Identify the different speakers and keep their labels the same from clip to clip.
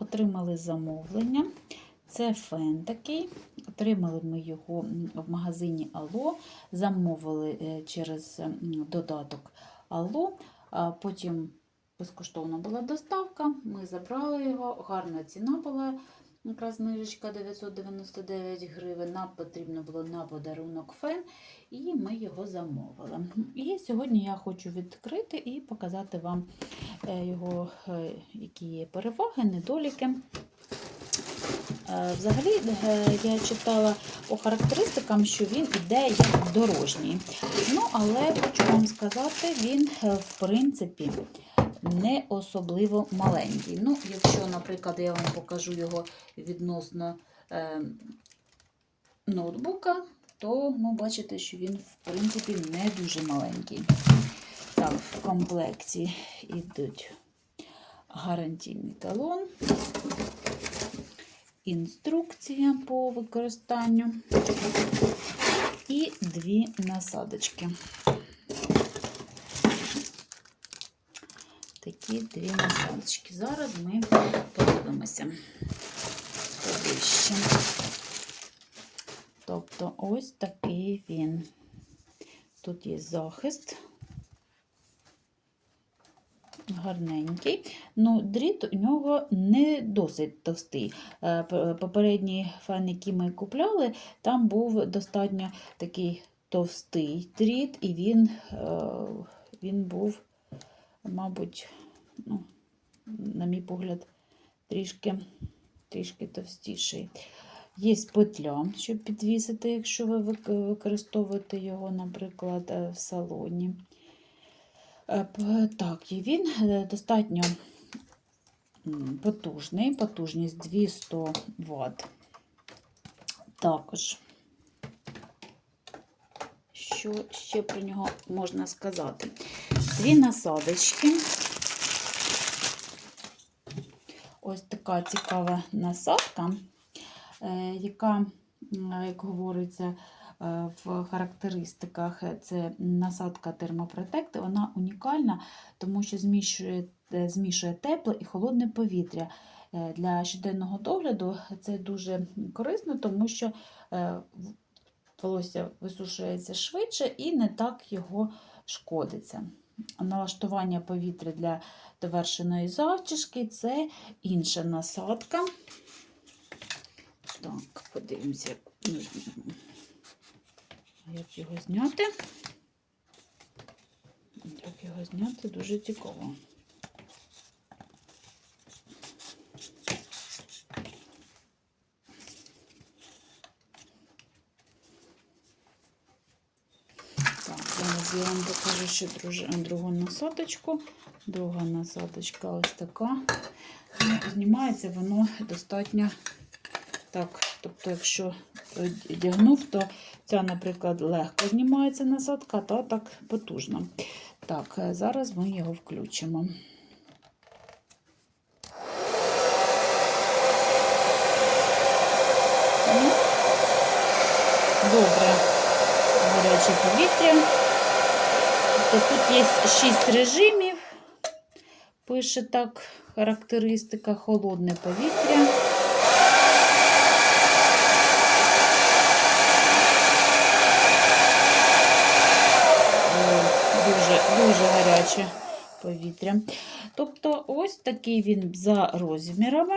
Speaker 1: отримали замовлення. Це фен такий. Отримали ми його в магазині Алло, замовили е, через додаток Алло, потім безкоштовна була доставка. Ми забрали його, гарна ціна була. Якраз знижечка 999 гривень. Нам потрібно було на подарунок фен, і ми його замовили. І сьогодні я хочу відкрити і показати вам е, його, е, які є переваги, недоліки. Е, Взагалі, я читала по характеристикам, що він іде як дорожній. Ну, але хочу вам сказати, він, в принципі, не особливо маленький. Ну, якщо, наприклад, я вам покажу його відносно е, ноутбука, то ну, бачите, що він, в принципі, не дуже маленький. Так, в комплекті йдуть гарантійний талон, інструкція по використанню і дві насадочки. Такі дві насадочки. Зараз ми подивимося поближче. Тобто ось такий він. Тут є захист. Гарненький. Ну, дріт у нього не досить товстий. Е, п- Попередній фен, який ми купляли, там був достатньо такий товстий дріт, і він, е, він був, мабуть, ну, на мій погляд, трішки, трішки товстіший. Є петля, щоб підвісити, якщо ви використовуєте його, наприклад, е, в салоні. Е, Так, і він е, достатньо потужний, потужність 200 Вт. Також, що ще про нього можна сказати? Дві насадочки. Ось така цікава насадка, е, яка, як говориться, е, в характеристиках це насадка термопротект. Вона унікальна, тому що змішує, е, змішує тепле і холодне повітря. Для щоденного догляду це дуже корисно, тому що волосся висушується швидше і не так його шкодиться. Налаштування повітря для довершеної зачіски це інша насадка. Так, подивимося, як його зняти. Як його зняти дуже цікаво. Так, зараз я вам покажу ще другу насадочку. Друга насадочка ось така. Ну, знімається воно достатньо так. Тобто, якщо одягнув, то ця, наприклад, легко знімається насадка, та так потужно. Так, е, зараз ми його включимо. Добре, гаряче повітря. Тобто тут є 6 режимів. Пише так характеристика холодне повітря. Дуже, дуже гаряче повітря. Тобто, ось такий він за розмірами.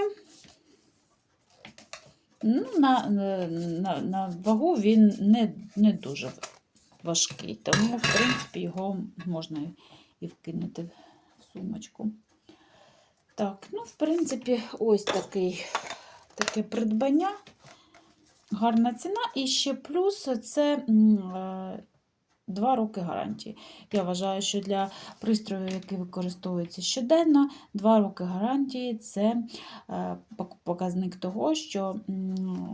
Speaker 1: Ну, на, на, на вагу він не, не дуже важкий, тому, в принципі, його можна і вкинути в сумочку. Так, ну, в принципі, ось такий, таке придбання. Гарна ціна. І ще плюс це е, 2 роки гарантії. Я вважаю, що для пристрою, який використовується щоденно, 2 роки гарантії це е, показник того, що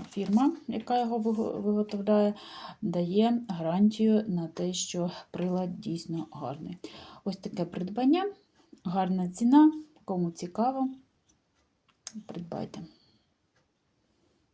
Speaker 1: фірма, яка його виготовляє, дає гарантію на те, що прилад дійсно гарний. Ось таке придбання, гарна ціна. Кому цікаво, придбайте.